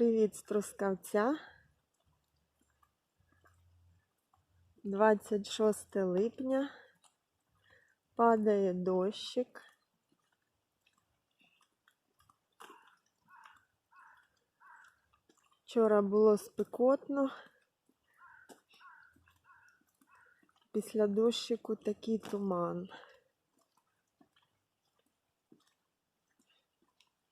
Привіт з Трускавця. 26 липня. Падає дощик. Вчора було спекотно. Після дощику такий туман.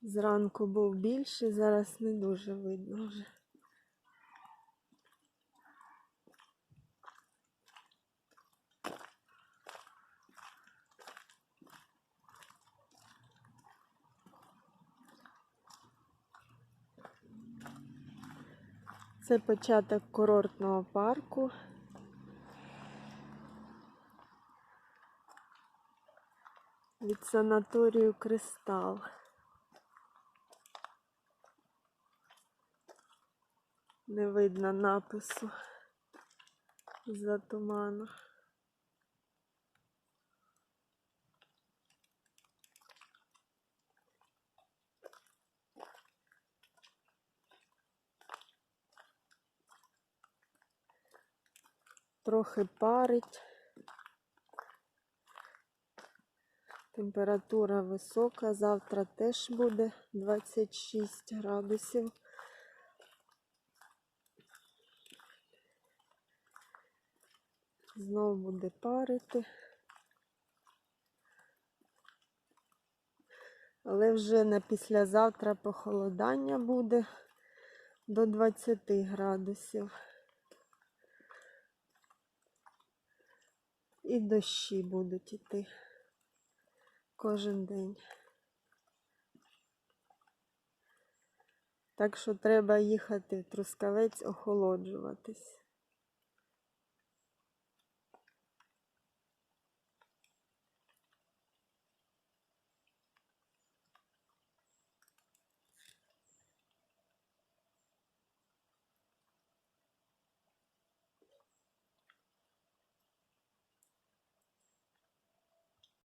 Зранку був більший, зараз не дуже видно вже. Це початок курортного парку. Від санаторію Кристал. Не видно напису за туману. Трохи парить. Температура висока, завтра теж буде 26 градусів. Знову буде парити. Але вже на післязавтра похолодання буде до 20 градусів. І дощі будуть іти кожен день. Так що треба їхати в Трускавець охолоджуватись.